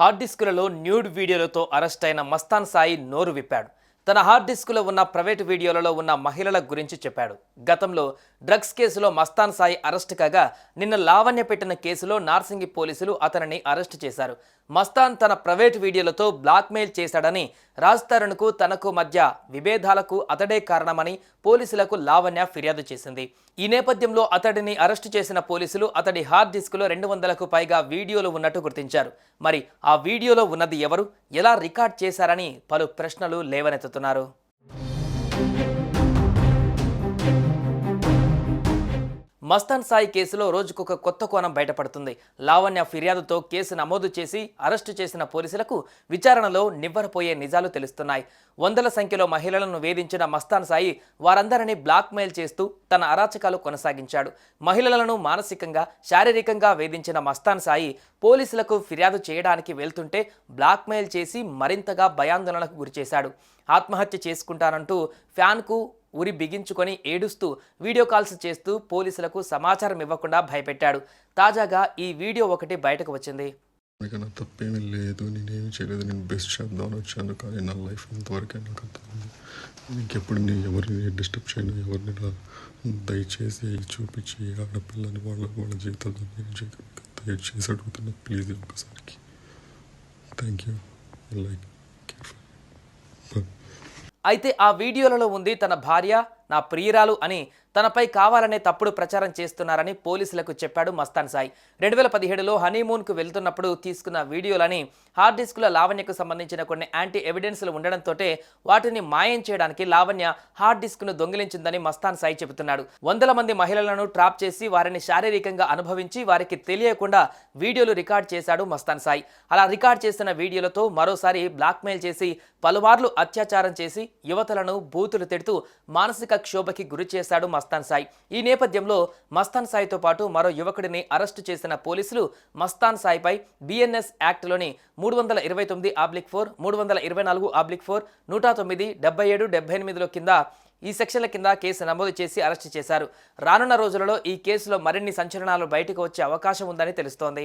Hard డిస్కులలో nude వీడియోలతో arrest అయిన మస్తాన్ సాయి నోరు విప్పాడు. తన హార్డ్ డిస్కులో ఉన్న ప్రైవేట్ వీడియోలలో ఉన్న మహిళల గురించి చెప్పాడు. గతంలో డ్రగ్స్ కేసులో మస్తాన్ సాయి అరెస్ట్ కాగా నిన్న లావణ్య పెట్టిన కేసులో నార్సింగి పోలీసులు అతనిని అరెస్ట్ చేశారు. మస్తాన్ తన ప్రైవేట్ వీడియోలతో బ్లాక్మెయిల్ చేశాడని రాజ్ తరుణ్కు తనకు మధ్య విభేదాలకు అతడే కారణమని పోలీసులకు లావణ్య ఫిర్యాదు చేసింది. ఈ నేపథ్యంలో అతడిని అరెస్టు చేసిన పోలీసులు అతడి హార్డ్ డిస్క్లో రెండు వందలకు పైగా వీడియోలు ఉన్నట్టు గుర్తించారు. మరి ఆ వీడియోలో ఉన్నది ఎవరు? ఎలా రికార్డ్ చేశారని పలు ప్రశ్నలు లేవనెత్తుతున్నారు మస్తాన్ సాయి కేసులో రోజుకొక కొత్త కోణం బయటపడుతుంది. లావణ్య ఫిర్యాదుతో కేసు నమోదు చేసి అరెస్టు చేసిన పోలీసులకు విచారణలో నివ్వరపోయే నిజాలు తెలుస్తున్నాయి. వందల సంఖ్యలో మహిళలను వేధించిన మస్తాన్ సాయి వారందరినీ బ్లాక్మెయిల్ చేస్తూ తన అరాచకాలు కొనసాగించాడు. మహిళలను మానసికంగా శారీరకంగా వేధించిన మస్తాన్ సాయి పోలీసులకు ఫిర్యాదు చేయడానికి వెళ్తుంటే బ్లాక్మెయిల్ చేసి మరింతగా భయాందోళనకు గురిచేశాడు. ఆత్మహత్య చేసుకుంటానంటూ ఫ్యాన్కు ఉరి బిగించుకొని ఏడుస్తూ వీడియో కాల్స్ చేస్తూ పోలీసులకు సమాచారం ఇవ్వకుండా భయపెట్టాడు. తాజాగా ఈ వీడియో ఒకటి బయటకు వచ్చింది. నా తప్పేమీ లేదు. నేనేమి చేయలేదు. నేను బెస్ట్ చేద్దామని వచ్చాను. కానీ నా లైఫ్ ఇంతవరకే నాకు అర్థమైంది. ఇంకెప్పుడు నేను ఎవరిని డిస్టర్బ్ చేయను. ఎవరిని దయచేసి చూపించి ఆడపిల్లని వాళ్ళ వాళ్ళ జీవితాల్లో నేను దయచేసి అడుగుతున్నా. ప్లీజ్ ఒకసారికి థ్యాంక్ యూ లైక్ కేర్ఫుల్ అయితే ఆ వీడియోలలో ఉంది తన భార్య నా ప్రియురాలు అని తనపై కావాలనే తప్పుడు ప్రచారం చేస్తున్నారని పోలీసులకు చెప్పాడు మస్తాన్ సాయి. రెండు వేల పదిహేడులో హనీమూన్కు వెళ్తున్నప్పుడు తీసుకున్న వీడియోలని హార్డ్ డిస్కుల లావణ్యకు సంబంధించిన కొన్ని యాంటీ ఎవిడెన్స్లు ఉండడంతో వాటిని మాయం చేయడానికి లావణ్య హార్డ్ డిస్క్ను దొంగిలించిందని మస్తాన్ సాయి చెబుతున్నాడు. వందల మంది మహిళలను ట్రాప్ చేసి వారిని శారీరకంగా అనుభవించి వారికి తెలియకుండా వీడియోలు రికార్డ్ చేశాడు మస్తాన్ సాయి. అలా రికార్డ్ చేసిన వీడియోలతో మరోసారి బ్లాక్మెయిల్ చేసి పలుమార్లు అత్యాచారం చేసి యువతలను బూతులు తిడుతూ మానసిక క్షోభకి గురి చేశాడు మస్తాన్ సాయి. ఈ నేపథ్యంలో మస్తాన్ సాయితో పాటు మరో యువకుడిని అరెస్టు చేసిన పోలీసులు మస్తాన్ సాయిపై బిఎన్ఎస్ యాక్ట్లోని మూడు వందల ఇరవై తొమ్మిది ఆబ్లిక్ ఫోర్ మూడు వందల ఇరవై నాలుగు ఆబ్లిక్ ఫోర్ నూట తొమ్మిది డెబ్బై ఏడు డెబ్బై ఎనిమిదిలో కింద ఈ సెక్షన్ల కింద కేసు నమోదు చేసి అరెస్టు చేశారు. రానున్న రోజులలో ఈ కేసులో మరిన్ని సంచలనాలు బయటకు వచ్చే అవకాశం ఉందని తెలుస్తోంది.